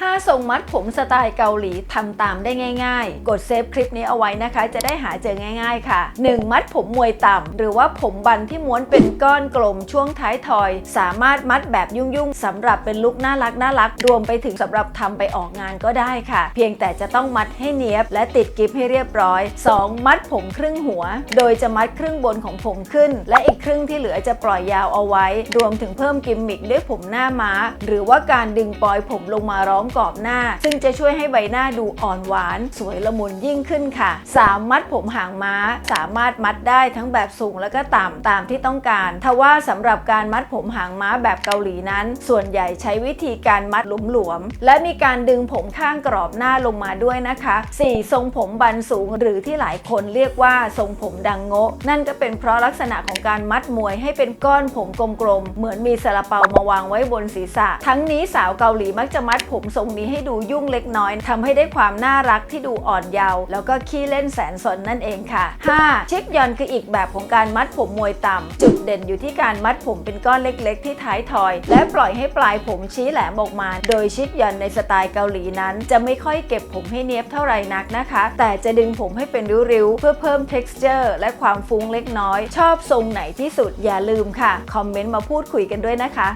5 ทรงมัดผมสไตล์เกาหลีทำตามได้ง่าย ๆ กดเซฟคลิปนี้เอาไว้นะคะ จะได้หาเจอง่าย ๆ ค่ะ 1. มัดผมมวยต่ำ หรือว่าผมบันที่ม้วนเป็นก้อนกลมช่วงท้ายทอย สามารถมัดแบบยุ่งๆสำหรับเป็นลุคน่ารักน่ารัก รวมไปถึงสำหรับทำไปออกงานก็ได้ค่ะ เพียงแต่จะต้องมัดให้เนียบ และติดกิฟให้เรียบร้อย 2. มัดผมครึ่งหัว โดยจะมัดครึ่งบนของผมขึ้น และอีกครึ่งที่เหลือจะปล่อยยาวเอาไว้ รวมถึงเพิ่มกิมมิคด้วยผมหน้าม้า หรือว่าการดึงปลอยผมลงมาร้อมกรอบหน้า ซึ่งจะช่วยให้ใบหน้าดูอ่อนหวาน สวยละมุนยิ่งขึ้นค่ะ 3. มัดผมหางม้า สามารถมัดได้ทั้งแบบสูงและก็ต่ำตามที่ต้องการทว่าสำหรับการมัดผมหางม้าแบบเกาหลีนั้น ส่วนใหญ่ใช้วิธีการมัดหลวมๆและมีการดึงผมข้างกรอบหน้าลงมาด้วยนะคะ 4. ทรงผมบันสูงหรือที่หลายคนเรียกว่าทรงผมดังโงะนั่นก็เป็นเพราะลักษณะของการมัดมวยให้เป็นก้อนผมกลมๆเหมือนมีซาลาเปามาวางไว้บนศีรษะ ทั้งนี้สาวเกาหลีมักจะมัดผมทรงงนี้ให้ดูยุ่งเล็กน้อยทำให้ได้ความน่ารักที่ดูอ่อนเยาว์แล้วก็ขี้เล่นแสนสนนั่นเองค่ะ 5. ชิคยอนคืออีกแบบของการมัดผมมวยต่ำจุดเด่นอยู่ที่การมัดผมเป็นก้อนเล็กๆ ที่ท้ายทอย และปล่อยให้ปลายผมชี้แหลมออกมา โดยชิคยอนในสไตล์เกาหลีนั้น จะไม่ค่อยเก็บผมให้เนียบเท่าไหร่นักนะคะ แต่จะดึงผมให้เป็นริ้วๆเพื่อเพิ่ม texture และความฟุ้งเล็กน้อย ชอบทรงไหนที่สุดอย่าลืมค่ะ คอมเมนต์มาพูดคุยกันด้วยนะคะ